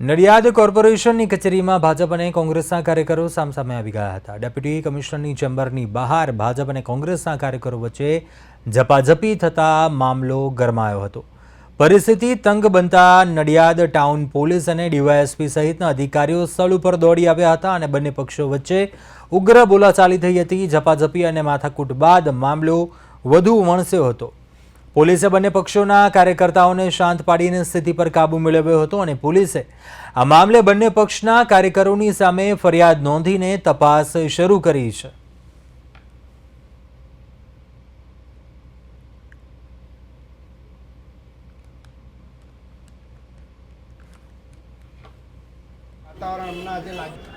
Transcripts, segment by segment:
નડિયાદ કોર્પોરેશનની કચેરીમાં ભાજપ અને કોંગ્રેસના કાર્યકરો સામસામે આવી ગયા હતા. ડેપ્યુટી કમિશનરની ચેમ્બરની બહાર ભાજપ અને કોંગ્રેસના કાર્યકરો વચ્ચે ઝપાઝપી થતા મામલો ગરમાયો હતો. પરિસ્થિતિ તંગ બનતા નડિયાદ ટાઉન પોલીસ અને ડીવાયએસપી સહિતના અધિકારીઓ સ્થળ ઉપર દોડી આવ્યા હતા અને બંને પક્ષો વચ્ચે ઉગ્ર બોલાચાલી થઈ હતી. ઝપાઝપી અને માથાકૂટ બાદ મામલો વધુ વણસ્યો હતો. પોલીસે બંને પક્ષોના કાર્યકર્તાઓને શાંત પાડીને સ્થિતિ પર કાબૂ મેળવ્યો હતો અને પોલીસે આ મામલે બંને પક્ષના કાર્યકરોની સામે ફરિયાદ નોંધીને તપાસ શરૂ કરી છે. વાતાવરણ હમણાં આજે લાગ્યું.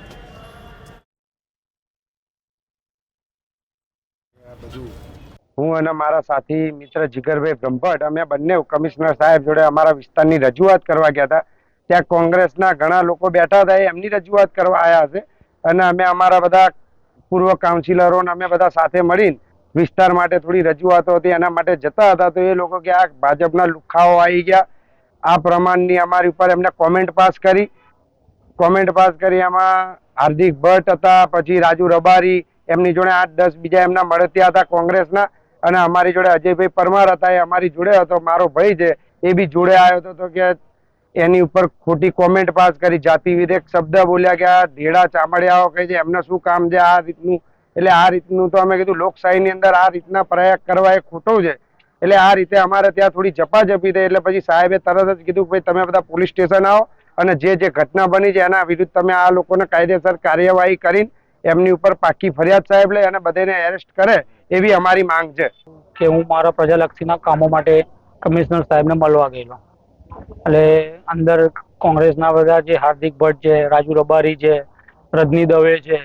હું અને મારા સાથી મિત્ર જીગરભાઈ બ્રહ્મભટ્ટ અમે બંને કમિશનર સાહેબ જોડે અમારા વિસ્તારની રજૂઆત કરવા ગયા હતા. ત્યાં કોંગ્રેસના ઘણા લોકો બેઠા હતા એમની રજૂઆત કરવા આવ્યા હશે. અને અમે અમારા બધા પૂર્વ કાઉન્સિલરો અમે બધા સાથે મળીને વિસ્તાર માટે થોડી રજૂઆતો હતી, એના માટે જતા હતા. તો એ લોકો કે, આ ભાજપના લુખાઓ આવી ગયા. આ પ્રમાણની અમારી ઉપર એમને કોમેન્ટ પાસ કરી. કોમેન્ટ પાસ કરી એમાં હાર્દિક ભટ્ટ હતા, પછી રાજુ રબારી, એમની જોડે આઠ દસ બીજા એમના મળતિયા હતા કોંગ્રેસના. અને અમારી જોડે અજયભાઈ પરમાર હતા, એ અમારી જોડે હતો, મારો ભાઈ છે, એ બી જોડે આવ્યો હતો, તો કે એની ઉપર ખોટી કોમેન્ટ પાસ કરી જાતિ વિધેક શબ્દ બોલ્યા કે આ ઢેડા ચામડિયાઓ કહે છે, એમને શું કામ છે આ રીતનું? એટલે આ રીતનું તો અમે કીધું, લોકશાહીની અંદર આ રીતના પ્રયાગ કરવા એ ખોટો છે. એટલે આ રીતે અમારે ત્યાં થોડી ઝપાઝપી થઈ, એટલે પછી સાહેબે તરત જ કીધું, ભાઈ, તમે બધા પોલીસ સ્ટેશન આવો અને જે જે ઘટના બની છે, એના વિરુદ્ધ તમે આ લોકોને કાયદેસર કાર્યવાહી કરીને એમની ઉપર પાકી ફરિયાદ સાહેબ લે અને બધાને એરેસ્ટ કરે. એવી અમારી માંગ છે. કે હું મારા પ્રજાલક્ષીના કામો માટે કમિશનર સાહેબને મળવા ગયેલો. એટલે અંદર કોંગ્રેસના બધા જે હાર્દિક ભટ્ટ છે, રાજુ રબારી છે, રજની દવે છે,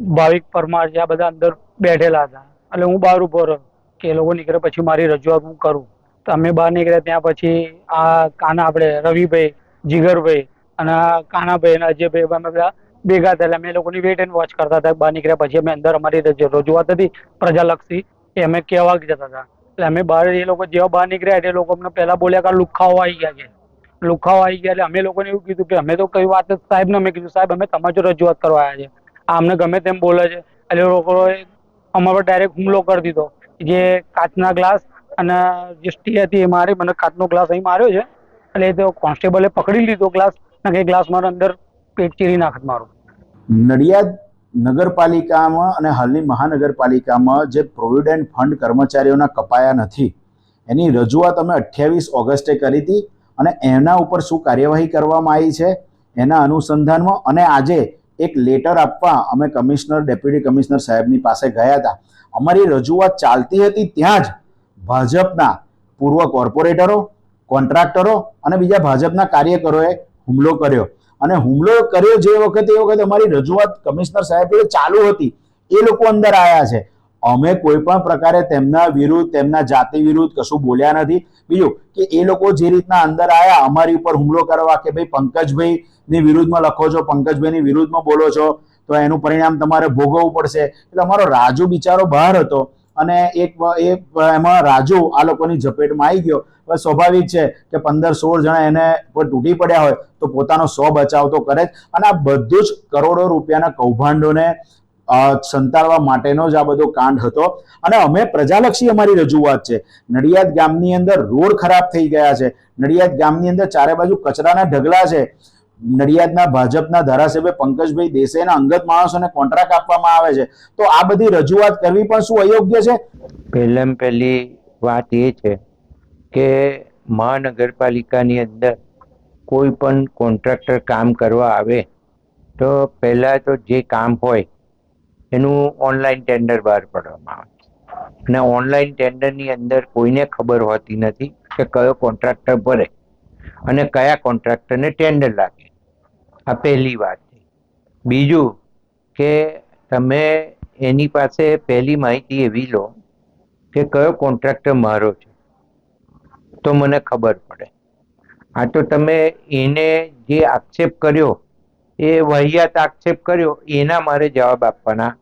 ભાવિક પરમાર છે, આ બધા અંદર બેઠેલા હતા. એટલે હું બહાર ઊભો રહ્યો કે એ લોકો નીકળે પછી મારી રજૂઆત હું કરું. તો અમે બહાર નીકળ્યા ત્યાં પછી આ કાના આપણે રવિભાઈ જીગરભાઈ અને કાનાભાઈ અને અજયભાઈ બધા ભેગા થયેલા. અમે લોકોની વેટ એન્ડ વોચ કરતા હતા. બહાર નીકળ્યા પછી અમે અંદર અમારી રજૂ- રજૂઆત હતી પ્રજાલક્ષી. એ અમે કહેવા જતા હતા. એટલે અમે બહાર એ લોકો જેવા બહાર નીકળ્યા એટલે લોકો અમને પહેલા બોલ્યા કે લુખાઓ આવી ગયા છે. લુખાઓ આવી ગયા એટલે અમે લોકોને એવું કીધું કે અમે તો કઈ વાત સાહેબ સાહેબને અમે કીધું, સાહેબ, અમે તમારી રજૂઆત કરવા આવ્યા છે આ અમને ગમે તેમ બોલે છે. એટલે લોકોએ અમારા પર ડાયરેક્ટ હુમલો કરી દીધો. જે કાચના ગ્લાસ અને જે સ્ટી હતી એ મારી, મને કાચનો ગ્લાસ અહીં માર્યો છે. એટલે એ તો કોન્સ્ટેબલે પકડી લીધો ગ્લાસ અને એ ગ્લાસ મારા અંદર ચીરી નાખત મારું. નડિયાદ નગરપાલિકામાં અને હાલની મહાનગરપાલિકામાં જે પ્રોવિડન્ટ ફંડ કર્મચારીઓના કપાયા નથી, એની રજૂઆત અમે અઠ્યાવીસ ઓગસ્ટે કરી હતી અને એના ઉપર શું કાર્યવાહી કરવામાં આવી છે એના અનુસંધાનમાં અને આજે એક લેટર આપવા અમે કમિશનર, ડેપ્યુટી કમિશનર સાહેબની પાસે ગયા હતા. અમારી રજૂઆત ચાલતી હતી ત્યાં જ ભાજપના પૂર્વ કોર્પોરેટરો, કોન્ટ્રાક્ટરો અને બીજા ભાજપના કાર્યકરોએ હુમલો કર્યો. અને હુમલો કર્યો જે વખતે એ વખતે અમારી રજૂઆત કમિશનર સાહેબ ચાલુ હતી, એ લોકો અંદર આવ્યા છે. અમે કોઈ પણ પ્રકારે તેમના વિરુદ્ધ, તેમના જાતિ વિરુદ્ધ કશું બોલ્યા નથી. બીજું કે એ લોકો જે રીતના અંદર આવ્યા અમારી ઉપર હુમલો કરવા કે ભાઈ પંકજભાઈ ની વિરુદ્ધમાં લખો છો, પંકજભાઈની વિરુદ્ધમાં બોલો છો, તો એનું પરિણામ તમારે ભોગવવું પડશે. એટલે અમારો રાજુ બિચારો બહાર હતો. અને એક એ એમાં રાજુ આ લોકોની ઝપેટમાં આવી ગયો. હવે સ્વાભાવિક છે કે પંદર સોળ જણા એને પર તૂટી પડ્યા હોય તો પોતાનો સો બચાવ તો કરે જ. અને આ બધું જ કરોડો રૂપિયાના કૌભાંડોને સંતાડવા માટેનો જ આ બધો કાંડ હતો. અને અમે પ્રજાલક્ષી અમારી રજૂઆત છે. નડિયાદ ગામની અંદર રોડ ખરાબ થઈ ગયા છે. નડિયાદ ગામની અંદર ચારે બાજુ કચરાના ઢગલા છે. નડિયાદના ભાજપના ધારાસભ્ય પંકજભાઈ દેસાઈના અંગત માણસોને કોન્ટ્રાક્ટ આપવામાં આવે છે. તો આ બધી રજૂઆત કરવી પણ શું અયોગ્ય છે? પહેલાં પહેલી વાત એ છે કે મહાનગરપાલિકાની અંદર કોઈ પણ કોન્ટ્રાક્ટર કામ કરવા આવે, તો પહેલાં તો જે કામ હોય એનું ઓનલાઈન ટેન્ડર બહાર પાડવામાં આવે અને ઓનલાઈન ટેન્ડરની અંદર કોઈને ખબર હોતી નથી કે કયો કોન્ટ્રાક્ટર ભરે અને કયા કોન્ટ્રાક્ટરને ટેન્ડર લાગે. આ પહેલી વાત છે. બીજું કે તમે એની પાસે પહેલી માહિતી એવી લો કે કયો કોન્ટ્રાક્ટર મારો છે. તો મને ખબર પડે. આ તો તમે એને જે આક્ષેપ કર્યો, એ વહિયાત આક્ષેપ કર્યો, એના મારે જવાબ આપવાના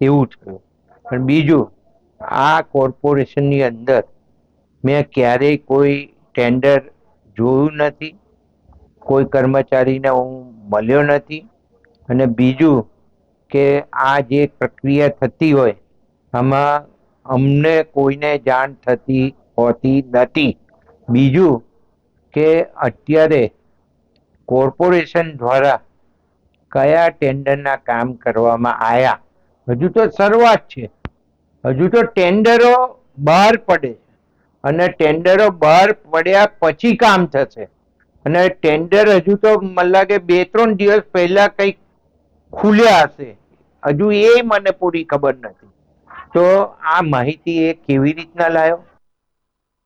એવું થયું. પણ બીજું, આ કોર્પોરેશનની અંદર મેં ક્યારેય કોઈ ટેન્ડર જોયું નથી. કોઈ કર્મચારીને હું મળ્યો નથી અને બીજું કે આ જે પ્રક્રિયા થતી હોય, આમાં અમને કોઈને જાણ થતી હોતી નથી. બીજું કે અત્યારે કોર્પોરેશન દ્વારા કયા ટેન્ડરના કામ કરવામાં આવ્યા હજુ તો શરૂઆત છે. હજુ તો ટેન્ડરો બહાર પડે અને ટેન્ડરો બહાર પડ્યા પછી કામ થશે. અને ટેન્ડર હજુ તો મને લાગે બે, ત્રણ દિવસ પહેલા કંઈક ખુલ્યા હશે. હજુ એ મને પૂરી ખબર નથી. તો આ માહિતી એ કેવી રીતના લાયો?